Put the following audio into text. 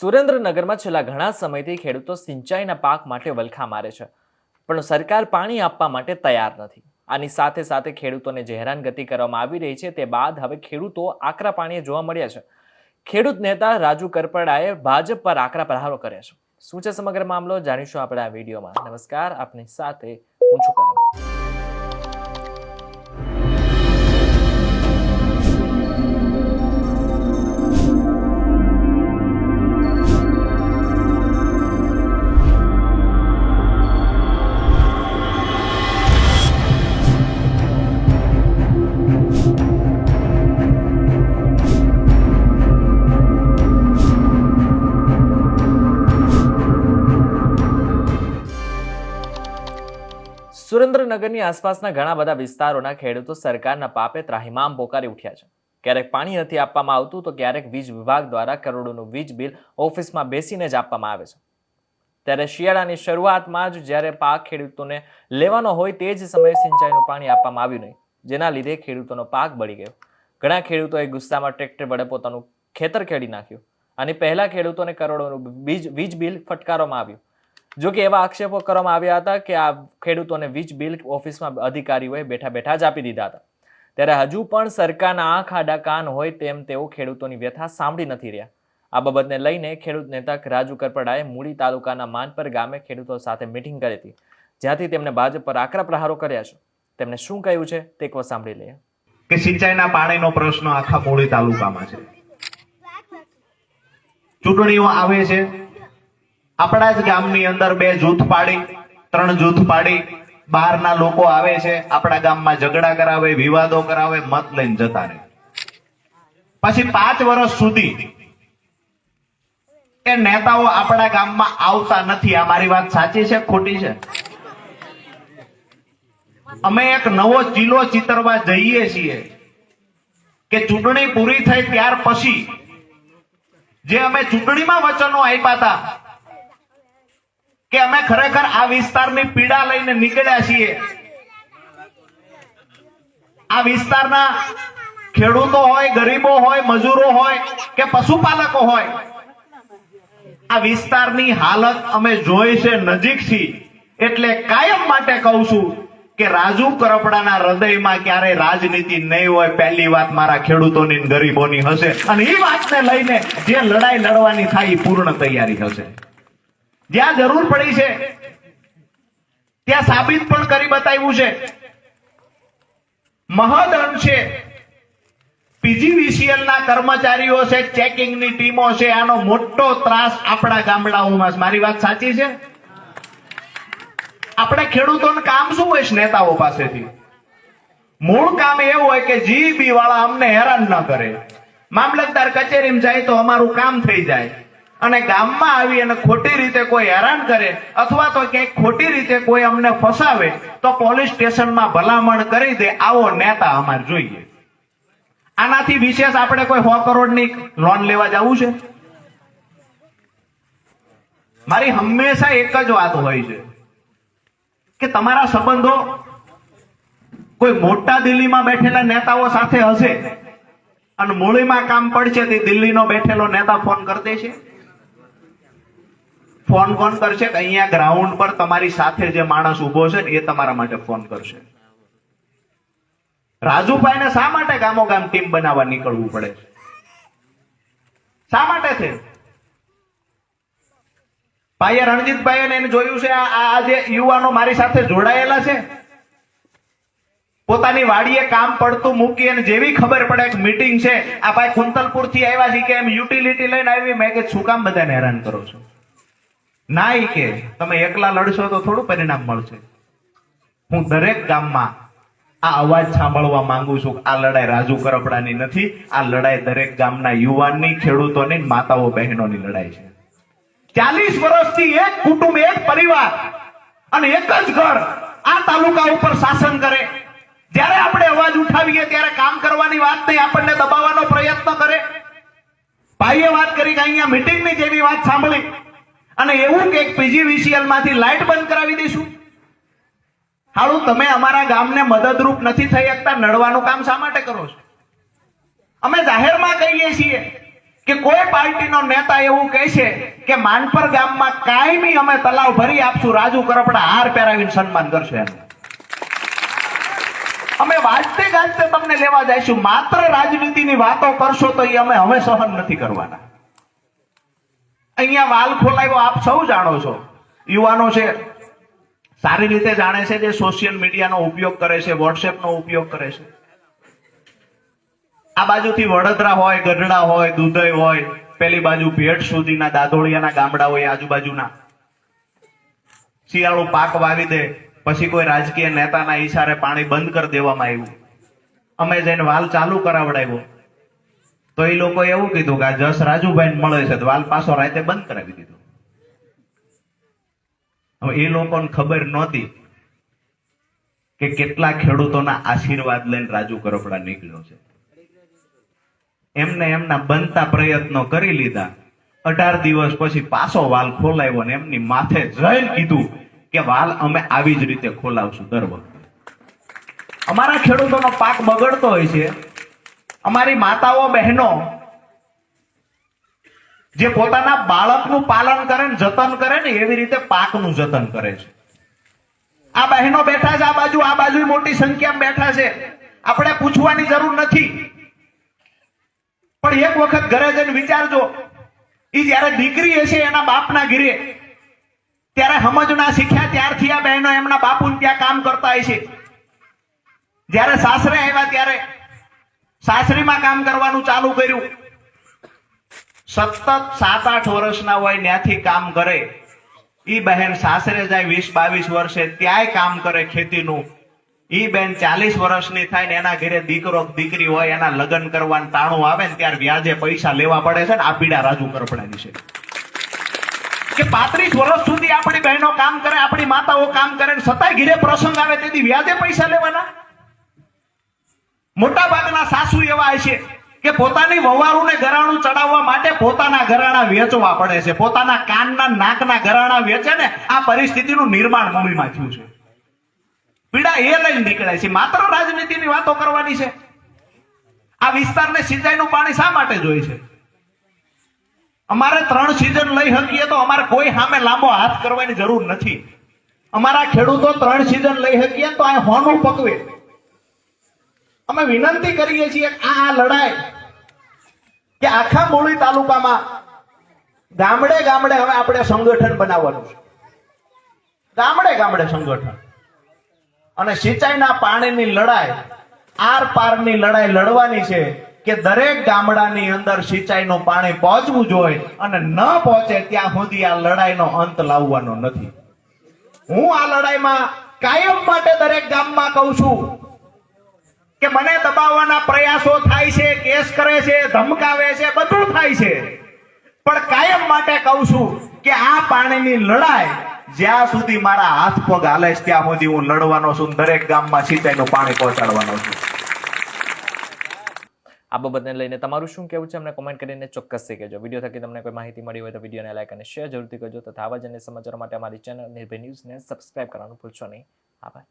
સુરેન્દ્રનગરમાં છેલ્લા ઘણા સમયથી ખેડૂતો સિંચાઈના પાક માટે વલખા મારે છે. પણ સરકાર પાણી આપવા માટે તૈયાર નથી. આની સાથે સાથે ખેડૂતોને જે હેરાનગતિ કરવામાં આવી રહી છે. તે બાદ હવે ખેડૂતો આકરા પાણીએ જોવા મળ્યા છે. ખેડૂત નેતા રાજુ કરપડાએ ભાજપ પર આકરા પ્રહારો કર્યા છે. શું છે સમગ્ર મામલો? જાણીશું આપણે આ વિડીયોમાં. નમસ્કાર. આપની સાથે હું છું સુરેન્દ્રનગરની આસપાસના ઘણા બધા વિસ્તારોના ખેડૂતો સરકારના પાપે ત્રાહિમામ પોકારી ઉઠ્યા છે. ક્યારેક પાણી નથી આપવામાં આવતું તો ક્યારેક વીજ વિભાગ દ્વારા કરોડોનું વીજ બિલ ઓફિસમાં બેસીને જ આપવામાં આવે છે. ત્યારે શિયાળાની શરૂઆતમાં જ જ્યારે પાક ખેડૂતોને લેવાનો હોય તે જ સમયે સિંચાઈનું પાણી આપવામાં આવ્યું નહીં, જેના લીધે ખેડૂતોનો પાક બળી ગયો. ઘણા ખેડૂતોએ ગુસ્સામાં ટ્રેક્ટર વડે પોતાનું ખેતર ખેડી નાખ્યું અને પહેલા ખેડૂતોને કરોડોનું વીજ વીજ બિલ ફટકારવામાં આવ્યું. જો કે એવા આક્ષેપો કરવામાં આવ્યા હતા કે આ ખેડૂતોને વીજ બિલ ઓફિસમાં અધિકારીઓએ બેઠા બેઠા જ આપી દીધા હતા. ત્યારે હજુ પણ સરકારના આંખ આડા કાન હોય તેમ તેઓ ખેડૂતોની વ્યથા સાંભળી નથી રહ્યા. આ બાબતને લઈને ખેડૂત નેતા રાજુ કરપડાએ મૂળી તાલુકાના માનપર ગામે ખેડૂતો સાથે મિટિંગ કરી હતી, જ્યાંથી તેમણે ભાજપ પર આકરા પ્રહારો કર્યા છે. તેમણે શું કહ્યું છે તે એક સાંભળી લઈએ. કે સિંચાઈના પાણીનો પ્રશ્ન આખા મૂળી તાલુકામાં છે. ચૂંટણીઓ આવે છે આપણા જ ગામની અંદર બે જૂથ પાડી, ત્રણ જૂથ પાડી, બહારના લોકો આવે છે, આપણા ગામમાં ઝઘડા કરાવે, વિવાદો કરાવે, મત લઈને જતા રહે. પછી પાંચ વર્ષ સુધી એ નેતાઓ આપણા ગામમાં આવતા નથી. આ મારી વાત સાચી છે, ખોટી છે? અમે એક નવો ચીલો ચિતરવા જઈએ છીએ કે ચૂંટણી પૂરી થઈ ત્યાર પછી જે અમે ચૂંટણીમાં વચનો આપ્યા હતા કે અમે ખરેખર આ વિસ્તારની પીડા લઈને નીકળ્યા છીએ. આ વિસ્તારના ખેડૂતો હોય, ગરીબો હોય, મજૂરો હોય કે પશુપાલકો હોય, આ વિસ્તારની હાલત અમે જોઈ છે નજીકથી એટલે કાયમ માટે કહું છું કે રાજુ કરપડાના હૃદયમાં ક્યારે રાજનીતિ નહીં હોય, પહેલી વાત મારા ખેડૂતોની ગરીબોની હશે. અને એ વાતને લઈને જે લડાઈ લડવાની થાય એ પૂર્ણ તૈયારી હશે. જ્યાં જરૂર પડી છે, ત્યાં સાબિત પણ કરી બતાવ્યું છે. મહદ અંશે પીજીવીસીએલ ના કર્મચારીઓ છે ચેકિંગની ટીમો છે, આનો મોટો ત્રાસ આપણા ગામડાઓમાં મારી વાત સાચી છે? આપણે ખેડૂતોનું કામ શું હોય નેતાઓ પાસેથી? મૂળ કામ એવું હોય કે જીબી વાળા અમને હેરાન ન કરે. મામલતદાર કચેરીમાં જાય તો અમારું કામ થઈ જાય. અને ગામમાં આવી અને ખોટી રીતે કોઈ હેરાન કરે અથવા તો ક્યાંક ખોટી રીતે કોઈ અમને ફસાવે, તો પોલીસ સ્ટેશનમાં ભલામણ કરી દે, આવો નેતા અમારે જોઈએ. આનાથી વિશેષ આપણે કોઈ સો કરોડની લોન લેવા જવું છે? મારી હંમેશા એક જ વાત હોય છે કે તમારા સંબંધો કોઈ મોટા દિલ્હીમાં બેઠેલા નેતાઓ સાથે હશે અને મૂળીમાં કામ પડશે તે દિલ્હીનો બેઠેલો નેતા ફોન કરી દેશે? ફોન કોણ કરશે? કે અહીંયા ગ્રાઉન્ડ પર તમારી સાથે જે માણસ ઊભો છે એ તમારા માટે ફોન કરશે. રાજુભાઈ ને શા માટે ગામો ગામ ટીમ બનાવવા નીકળવું પડે શા માટે છે? ભાઈએ રણજીતભાઈ એને જોયું છે, આ જે યુવાનો મારી સાથે જોડાયેલા છે. પોતાની વાડીએ કામ પડતું મૂકી અને જેવી ખબર પડે કે મીટિંગ છે, આ ભાઈ કુંતલપુરથી આવ્યા છે કે એમ યુટિલિટી લઈને આવી, મેં કે શું કામ બધાને હેરાન કરો છો? ના કે તમે એકલા લડશો તો થોડું પરિણામ મળશે. હું દરેક ગામમાં આ અવાજ સાંભળવા માંગુ છું આ લડાઈ રાજુ કરપડાની નથી, આ લડાઈ દરેક ગામના યુવાનની, ખેડૂતોની, માતાઓ બહેનોની લડાઈ છે. ચાલીસ વર્ષથી એક કુટુંબ, એક પરિવાર અને એક જ ઘર આ તાલુકા ઉપર શાસન કરે. જ્યારે આપણે અવાજ ઉઠાવીએ ત્યારે કામ કરવાની વાત નહીં, આપણને દબાવવાનો પ્રયત્ન કરે. ભાઈએ વાત કરી કે અહીંયા મિટિંગની જેવી વાત સાંભળી. અને એવું કે પીજીવીસીએલમાંથી લાઇટ બંધ કરાવી દઈશું. હાલું તમે અમારા ગામને મદદરૂપ નથી થઈ શકતા, નડવાનું કામ શા માટે કરો છો? અમે જાહેરમાં કહીએ છીએ કે કોઈ પાર્ટીનો નેતા એવું કહે છે કે માનપર ગામમાં કાયમી અમે તલાવ ભરી આપશું, રાજુ કરપડા હાર પહેરાવીને સન્માન કરશે અમે વાજતે ગાજતે તમને લેવા જઈશું, માત્ર રાજનીતિની વાતો કરશો તો એ અમે હવે સહન નથી કરવાના. અહીંયા વાલ ખોલાવ્યો, આપ સૌ જાણો છો. યુવાનો છે, સારી રીતે જાણે છે જે સોશિયલ મીડિયાનો ઉપયોગ કરે છે વોટ્સએપનો ઉપયોગ કરે છે. આ બાજુથી વડોદરા હોય, ગઢડા હોય, દુધઈ હોય, પેલી બાજુ ભેટ સુધીના દાદોળિયાના ગામડા હોય આજુબાજુના. શિયાળુ પાક વાવી દે, પછી કોઈ રાજકીય નેતાના ઈશારે પાણી બંધ કરી દેવામાં આવ્યું. અમે જઈને વાલ ચાલુ કરાવડાવ્યો. તો એ લોકો એવું કીધું કે આ જસ રાજુભાઈ મળે છે વાલ પાછો રાતે બંધ કરાવી દીધો. હવે એ લોકોને ખબર નહોતી કે કેટલા ખેડૂતોના આશીર્વાદ લઈને રાજુ કરપડા નીકળ્યો છે. એમને એમના બનતા પ્રયત્નો કરી લીધા. અઢાર દિવસ પછી પાછો વાલ ખોલાવ્યો ને એમની માથે જઈને કીધું કે વાલ અમે આવી જ રીતે ખોલાવશું દર વખતે. અમારા ખેડૂતોનો પાક બગડતો હોય છે. અમારી માતાઓ બહેનો જે પોતાના બાળકનું પાલન કરે ને જતન કરે ને એવી રીતે પાકનું જતન કરે છે. આ બહેનો બેઠા છે, આ બાજુ આ બાજુ મોટી સંખ્યામાં બેઠા છે. આપણે પૂછવાની જરૂર નથી. પણ એક વખત ઘરે જઈને વિચારજો એ જ્યારે દીકરી હશે એના બાપના ઘીરે, ત્યારે સમજ ના શીખ્યા ત્યારથી આ બહેનો એમના બાપુ ત્યાં કામ કરતા હોય છે. જ્યારે સાસરે આવ્યા ત્યારે સાસરીમાં કામ કરવાનું ચાલુ કર્યું. સતત સાત આઠ વર્ષના હોય ત્યાંથી કામ કરે. ઈ બહેન સાસરે જાય વીસ બાવીસ વર્ષે ત્યાંય કામ કરે ખેતીનું. ઈ બેન ચાલીસ વર્ષની થાય ને એના ઘરે દીકરો દીકરી હોય એના લગ્ન કરવાનું તાણું આવે ને ત્યારે વ્યાજે પૈસા લેવા પડે છે ને આ પીડા રાજુ કરપડાની છે. કે પાંત્રીસ વર્ષ સુધી આપણી બહેનો કામ કરે, આપણી માતાઓ કામ કરે ને સતાય ઘીરે પ્રસંગ આવે, તેથી વ્યાજે પૈસા લેવાના? મોટા ભાગના સાસુ એવા છે કે પોતાની વવારુને ગરાણું ચડાવવા માટે પોતાના ગરાણા વેચવા પડે છે. પોતાના કાનના, નાકના ગરાણા વેચે ને આ પરિસ્થિતિનું નિર્માણ મમ્મીમાં થયું છે. પીડા એ લઈને નીકળે છે. માત્ર રાજનીતિની વાતો કરવાની છે. આ વિસ્તારને સિંચાઈનું પાણી શા માટે જોઈએ છે? અમારે ત્રણ સિઝન લઈ શકીએ તો અમારે કોઈ સામે લાંબો હાથ કરવાની જરૂર નથી. અમારા ખેડૂતો ત્રણ સિઝન લઈ શકીએ તો આ હોનું પકવે. અમે વિનંતી કરીએ છીએ આ લડાઈ કે આખા મૂળી તાલુકામાં ગામડે ગામડે હવે આપણે સંગઠન બનાવવાનું છે. ગામડે ગામડે સંગઠન. અને સિંચાઈના પાણીની લડાઈ, આર પારની લડાઈ લડવાની છે કે દરેક ગામડાની અંદર સિંચાઈનું પાણી પહોંચવું જોઈએ અને ન પહોંચે ત્યાં સુધી આ લડાઈનો અંત લાવવાનો નથી. હું આ લડાઈમાં કાયમ માટે દરેક ગામમાં કહું છું કે મને દબાવવાના પ્રયાસો થાય છે, કેસ કરે છે, ધમકાવે છે, બધું થાય છે. પણ કાયમ માટે કહું છું કે આ પાણીની લડાઈ જ્યાં સુધી મારા હાથ પગ હાલે ત્યાં સુધી હું લડવાનો છું દરેક ગામમાં સિંચાઈનું પાણી પહોંચાડવાનો છું. આ બાબતને લઈને તમારું શું કહેવું છે, અમને કોમેન્ટ કરીને ચોક્કસથી કહેજો. વીડિયો થકી તમને કોઈ માહિતી મળી હોય તો વિડીયોને લાઈક અને શેર જરૂરથી કરજો. તથા આવા જ અન્ય સમાચારો માટે અમારી ચેનલ નિર્ભય ન્યૂઝને સબસ્ક્રાઇબ કરવાનું ભૂલશો નહીં. આભાર.